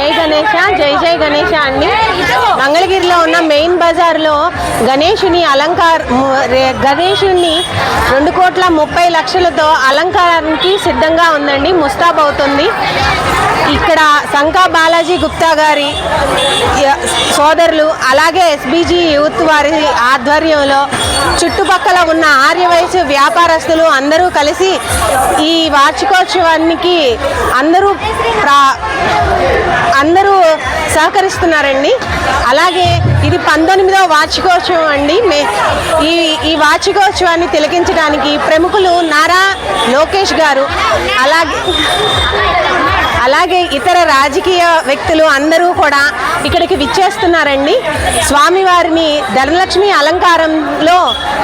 జై గణేష జై జై గణేష అండి. మంగళగిరిలో ఉన్న మెయిన్ బజార్లో గణేషుని అలంకార గణేషుని రెండు కోట్ల ముప్పై లక్షలతో అలంకారానికి సిద్ధంగా ఉందండి ముస్తాబ్ అవుతుంది. ఇక్కడ శంకా బాలాజీ గుప్తా గారి సోదరులు అలాగే ఎస్బీజీ యూత్ వారి ఆధ్వర్యంలో చుట్టుపక్కల ఉన్న ఆర్యవయసు వ్యాపారస్తులు అందరూ కలిసి ఈ వార్షికోత్సవానికి అందరూ ప్రా అందరూ సహకరిస్తున్నారండి. అలాగే ఇది పంతొమ్మిదవ వార్షికోత్సవం అండి. మే ఈ ఈ వార్షికోత్సవాన్ని తిలకించడానికి ప్రముఖులు నారా లోకేష్ గారు అలాగే అలాగే ఇతర రాజకీయ వ్యక్తులు అందరూ కూడా ఇక్కడికి విచ్చేస్తున్నారండి. స్వామివారిని ధనలక్ష్మి అలంకారంలో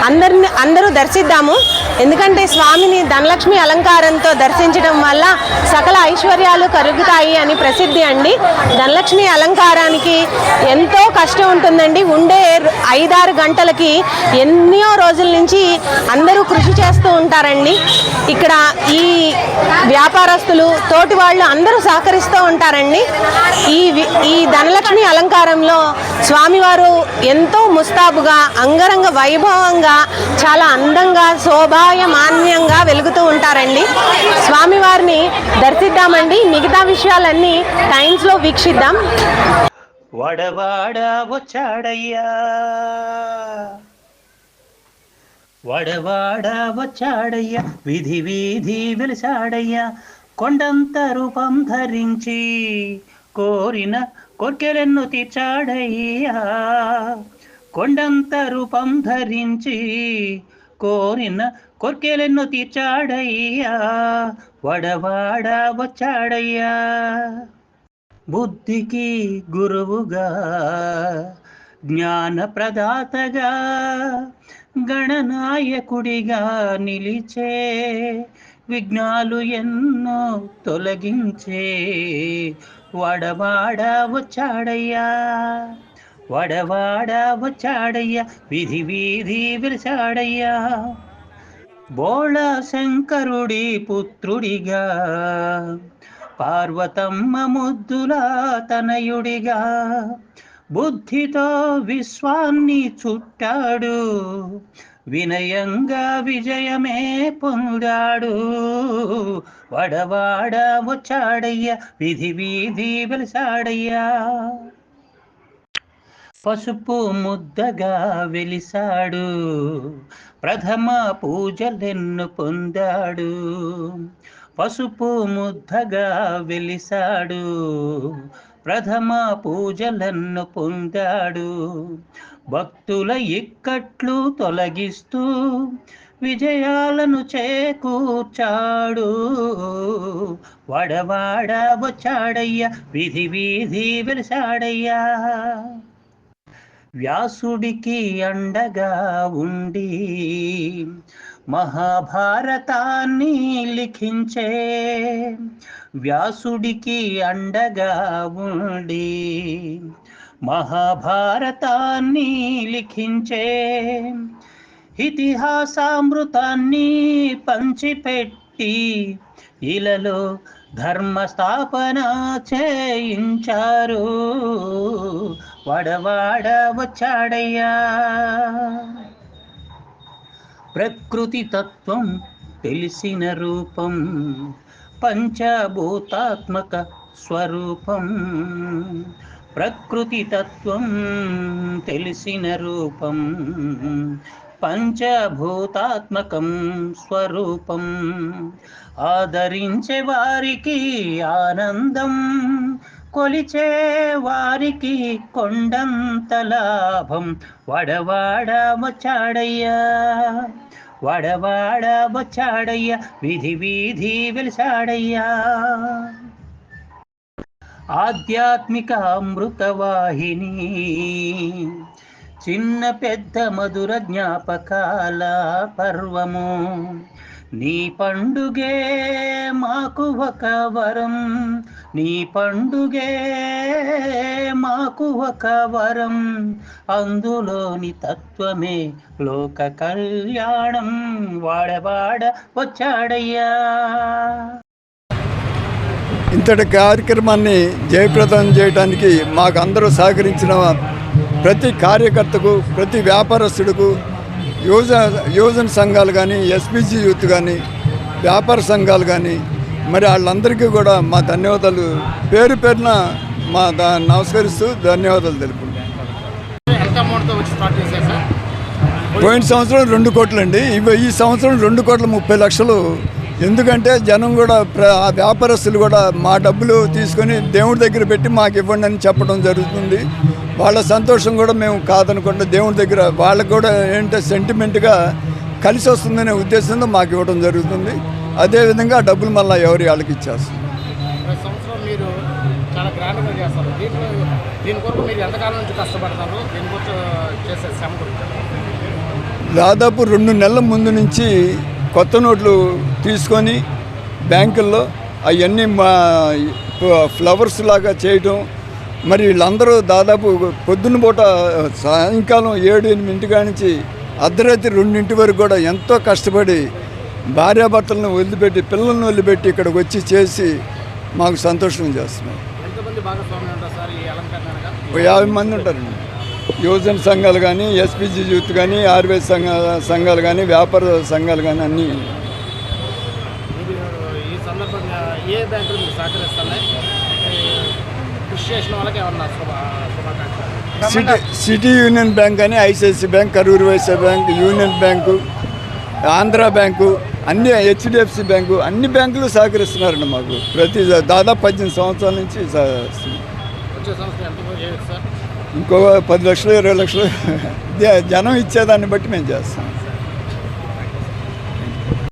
అందరిని అందరూ దర్శిద్దాము. ఎందుకంటే స్వామిని ధనలక్ష్మి అలంకారంతో దర్శించడం వల్ల సకల ఐశ్వర్యాలు కరుగుతాయి అని ప్రసిద్ధి అండి. ధనలక్ష్మి అలంకారానికి ఎంతో కష్టం ఉంటుందండి. ఉండే ఐదారు గంటలకి ఎన్నో రోజుల నుంచి అందరూ కృషి చేస్తూ ఉంటారండి. ఇక్కడ ఈ వ్యాపారస్తులు తోటి వాళ్ళు అందరూ సహకరిస్తూ ఉంటారండి. ఈ వి- ఈ ధనలక్ష్మి అలంకారంలో స్వామివారు ఎంతో ముస్తాబుగా అంగరంగ వైభవంగా చాలా అందంగా శోభ మాన్యంగా వెలుగుతూ ఉంటారండి. స్వామివారిని దర్శిద్దామండి. మిగతా విషయాలన్నీ టైమ్స్లో వీక్షిద్దాం. వడవాడ వచ్చాడయ్యా. వడవాడ వచ్చాడయ్యా. విధి వీధి వెలిసాడయ్యా. కొండంత రూపం ధరించి కోరిన కోర్కెలెన్ను తీర్చాడయ్యా. కొండంత రూపం ధరించి కోరిన కోర్కెలెన్ను తీర్చాడయ్యా వడవాడ వచ్చాడయ్యా. బుద్ధికి గురువుగా జ్ఞాన ప్రదాతగా గణనాయకుడిగా నిలిచే విఘ్నాలు ఎన్నో తొలగించే వడవాడ వచ్చాడయ్యా. వడవాడ వచ్చాడయ్యా విధి వీధి విరిచాడయ్యా. బోళ శంకరుడి పుత్రుడిగా పార్వతమ్మ ముద్దుల తనయుడిగా. బుద్ధితో విశ్వాన్ని చుట్టాడు వినయంగా విజయమే పొందాడు. వడవాడ వచ్చాడయ్యా విధి వీధి వెలిసాడయ్యా పసుపు ముద్దగా వెలిసాడు ప్రథమ పూజలెన్ను పొందాడు. పసుపు ముద్దగా వెలిసాడు ప్రథమ పూజలను పొందాడు. భక్తుల ఇక్కట్లు తొలగిస్తూ విజయాలను చేకూర్చాడు. వడవాడ వచ్చాడయ్యా విధి వీధి వెలిసాడయ్యా వ్యాసుడికి అండగా ఉండి మహాభారతాన్ని లిఖించే వ్యాసుడికి అండగా ఉండి మహాభారతాన్ని లిఖించే ఇతిహాసామృతాన్ని పంచిపెట్టి ఇలలో ధర్మ స్థాపన చేయించారు. వడవాడ వచ్చాడయ్యా ప్రకృతి తత్వం తెలిసిన రూపం పంచభూతాత్మక స్వరూపం. ప్రకృతి తత్వం తెలిసిన రూపం పంచభూతాత్మకం స్వరూపం. ఆదరించే వారికి ఆనందం కొలిచే వారికి కొండంత లాభం. వడవాడ వచ్చాడయ్యా వడవాడ వచ్చాడయ్యా విధి వీధి వెలిసాడయ్యా. ఆధ్యాత్మిక అమృతవాహిని చిన్న పెద్ద మధుర జ్ఞాపకాల పర్వము. నీ పండుగే మాకు ఒక వరం. నీ పండుగే మాకు ఒక వరం. అందులోని తత్వమే లోక కళ్యాణం. వాడవాడ వచ్చాడయ్యా. ఇంతటి కార్యక్రమాన్ని జయప్రదం చేయడానికి మాకు అందరూ సహకరించిన ప్రతి కార్యకర్తకు ప్రతి వ్యాపారస్తుడికు యువజ యువజన సంఘాలు కానీ ఎస్పీజీ యూత్ కానీ వ్యాపార సంఘాలు కానీ మరి వాళ్ళందరికీ కూడా మా ధన్యవాదాలు. పేరు పేరున మా నమస్కరిస్తూ ధన్యవాదాలు తెలుపుకుంటాం పోయిన సంవత్సరం రెండు కోట్లు అండి. ఇవి ఈ సంవత్సరం రెండు కోట్ల ముప్పై లక్షలు. ఎందుకంటే జనం కూడా వ్యాపారస్తులు కూడా మా డబ్బులు తీసుకొని దేవుడి దగ్గర పెట్టి మాకు ఇవ్వండి అని చెప్పడం జరుగుతుంది. వాళ్ళ సంతోషం కూడా మేము కాదనుకుంటే దేవుడి దగ్గర వాళ్ళకు కూడా ఏంటంటే సెంటిమెంట్గా కలిసి వస్తుందనే ఉద్దేశంతో మాకు ఇవ్వడం జరుగుతుంది. అదేవిధంగా డబ్బులు మళ్ళీ ఎవరి వాళ్ళకి ఇచ్చేస్తాం. ప్రతి సంవత్సరం మీరు చాలా గ్రాండ్గా చేస్తారు. దీంట్లో దీని కొరకు మీరు ఎంతకాలం నుంచి కష్టపడతారు? దీని గురించి చేసే శ్రమ గురించి దాదాపు రెండు నెలల ముందు నుంచి కొత్త నోట్లు తీసుకొని బ్యాంకుల్లో అవన్నీ మా ఫ్లవర్స్ లాగా చేయటం మరి వీళ్ళందరూ దాదాపు పొద్దున్న పూట సాయంకాలం ఏడు ఎనిమిదింటి కాడి నుంచి అర్ధరాత్రి రెండింటి వరకు కూడా ఎంతో కష్టపడి భార్యాభర్తలను వదిలిపెట్టి పిల్లల్ని వదిలిపెట్టి ఇక్కడికి వచ్చి చేసి మాకు సంతోషం చేస్తున్నాం. యాభై మంది ఉంటారండి. యువజన సంఘాలు కానీ ఎస్పీజీ యూత్ కానీ ఆర్వై సంఘ సంఘాలు కానీ వ్యాపార సంఘాలు కానీ అన్నీ మీరు ఈ సందర్భంగా ఏ బ్యాంకులు సహకరిస్తున్నాయి? కృషి చేసిన వాళ్ళకి ఏమన్నా శుభ శుభాకాంక్షలు? సిటీ సిటీ యూనియన్ బ్యాంక్ అని ICICI bank Karur Vysya bank union bank Andhra bank అన్ని హెచ్డిఎఫ్సి బ్యాంకు అన్ని బ్యాంకులు సహకరిస్తున్నారండి మాకు. ప్రతి దాదాపు పద్దెనిమిది సంవత్సరాల నుంచి ఇంకో పది లక్షలు ఇరవై లక్షలు జనం ఇచ్చేదాన్ని బట్టి మేము చేస్తాం.